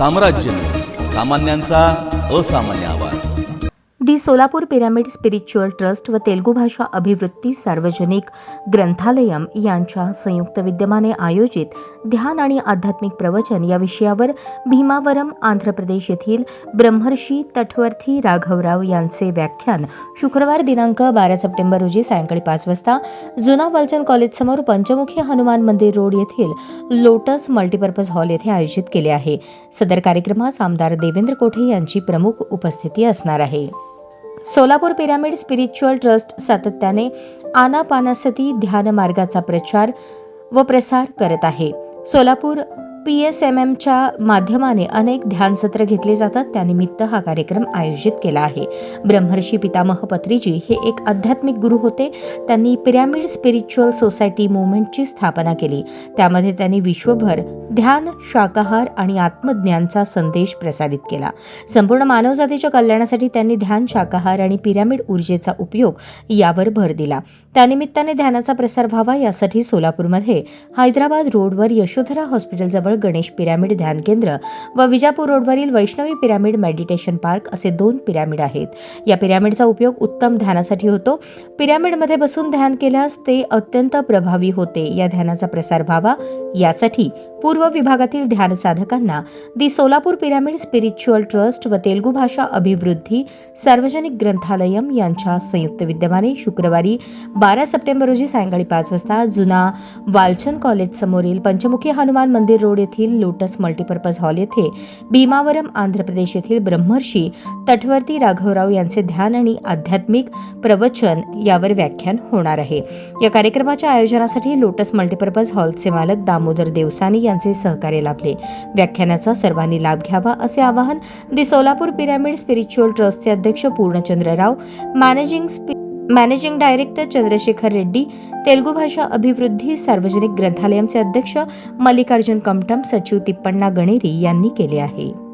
साम्राज्य. सामान्यांचा असामान्य आवाज. The Solapur pyramid spiritual trust व तेलुगू भाषा अभिवृत्ती सार्वजनिक ग्रंथालयम यांच्या संयुक्त विद्यमाने आयोजित ध्यान आणि आध्यात्मिक प्रवचन या विषयावर भीमावरम आंध्र प्रदेश येथील ब्रह्मर्षी तटवर्थी राघवराव यांचे व्याख्यान शुक्रवार दिनांक बारा सप्टेंबर रोजी सायंकाळी पाच वाजता जुना वालचंद कॉलेजसमोर पंचमुखी हनुमान मंदिर रोड येथील लोटस मल्टीपर्पज हॉल येथे आयोजित केले आहे. सदर कार्यक्रमास आमदार देवेंद्र कोठे यांची प्रमुख उपस्थिती असणार आहे. सोलापूर पिरामिड स्पिरिच्युअल ट्रस्ट सातत्याने आनापानासती ध्यान मार्गाचा प्रचार व प्रसार करत आहे. सोलापूर पी एस एम एमच्या माध्यमाने अनेक ध्यानसत्र घेतले जातात. त्यानिमित्त हा कार्यक्रम आयोजित केला आहे. ब्रह्मर्षी पितामह पत्रीजी हे एक आध्यात्मिक गुरु होते. त्यांनी पिरॅमिड स्पिरिच्युअल सोसायटी मुवमेंटची स्थापना केली. त्यामध्ये त्यांनी विश्वभर ध्यान शाकाहार आणि आत्मज्ञानचा संदेश प्रसारित केला. संपूर्ण मानवजातीच्या कल्याणासाठी त्यांनी ध्यान शाकाहार आणि पिरॅमिड ऊर्जेचा उपयोग यावर भर दिला. त्यानिमित्ताने ध्यानाचा प्रसार व्हावा यासाठी सोलापूरमध्ये हैदराबाद रोडवर यशोधरा हॉस्पिटलजवळ गणेश पिरॅमिड ध्यान केंद्र व विजापूर रोडवरील वैष्णवी पिरॅमिड मेडिटेशन पार्क असे दोन पिरॅमिड आहेत. या पिरॅमिडचा उपयोग उत्तम ध्यानासाठी होतो. पिरॅमिडमध्ये बसून ध्यान केल्यास ते अत्यंत प्रभावी होते. या ध्यानाचा प्रसार व्हावा यासाठी पूर्व विभागातील ध्यान साधकांना the Solapur pyramid spiritual trust व तेलुगू भाषा अभिवृद्धी सार्वजनिक ग्रंथालयम यांच्या संयुक्त विद्यमाने शुक्रवारी बारा सप्टेंबर रोजी सायंकाळी पाच वाजता जुना वालचंद कॉलेज समोरील पंचमुखी हनुमान मंदिर रोड येथील लोटस मल्टीपर्पज हॉल येथे भीमावरम आंध्र प्रदेश येथील ब्रह्मर्षी तटवर्ती राघवराव यांचे ध्यान आणि आध्यात्मिक प्रवचन यावर व्याख्यान होणार आहे. या कार्यक्रमाच्या आयोजनासाठी लोटस मल्टीपर्पज हॉलचे मालक दामोदर देवसानी यांचे सहकार्य लाभले. व्याख्यानाचा सर्वांनी लाभ घ्यावा असे आवाहन दि सोलापूर पिरॅमिड स्पिरिच्युअल ट्रस्टचे अध्यक्ष Purnachandra Rao managing managing director Chandrashekhar Reddy Telugu भाषा अभिवृद्धी सार्वजनिक ग्रंथालयमचे अध्यक्ष मल्लिकार्जुन कमटम सचिव तिप्पण्णा गणेरी यांनी केले आहे.